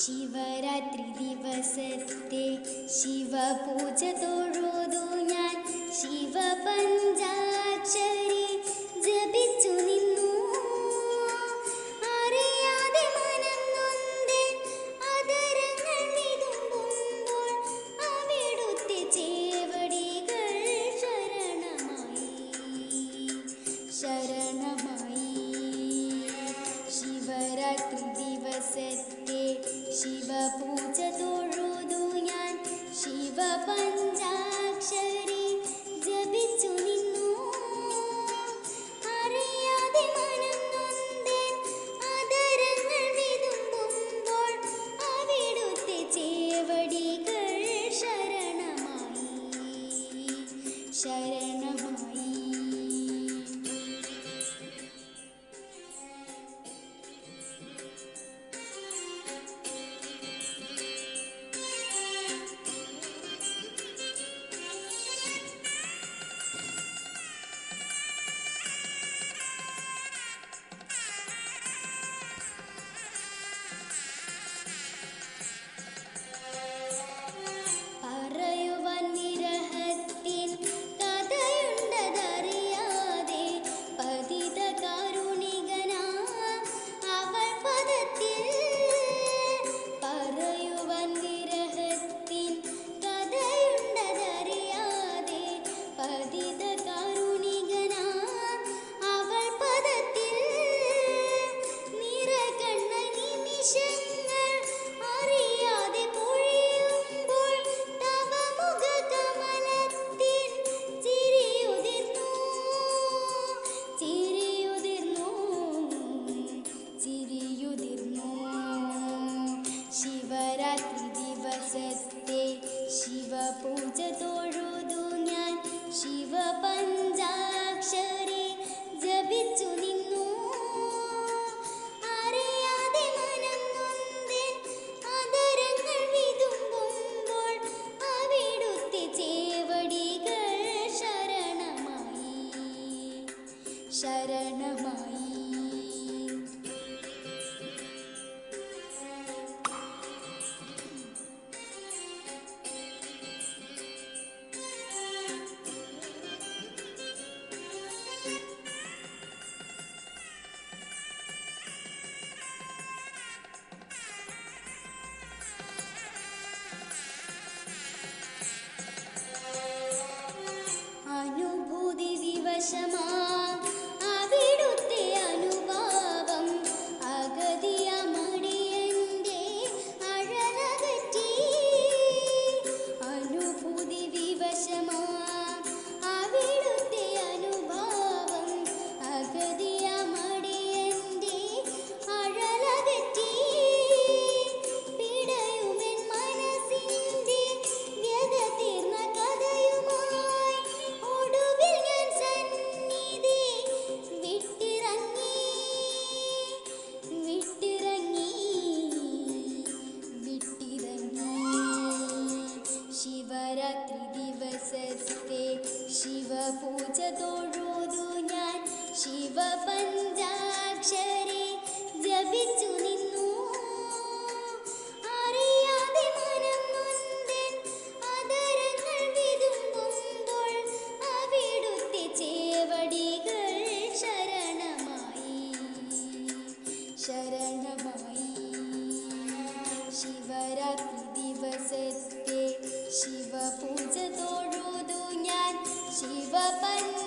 ശിവരാത്രി ദിവസത്തെ ശിവപൂജ തൊഴുതു ഞാൻ. ശിവപഞ്ചാക്ഷരി ജപിച്ചു നിന്നു. അറിയാതെ മനം നൊന്തേ അതരങ്ങൾ വിതുമ്പുമ്പോൾ അവിടുത്തെ ചേവടികൾ ശരണമായി. ശരണം ശരണ शरणमाय। त्रिदिवस ते शिव पूज त शिव शिवपन्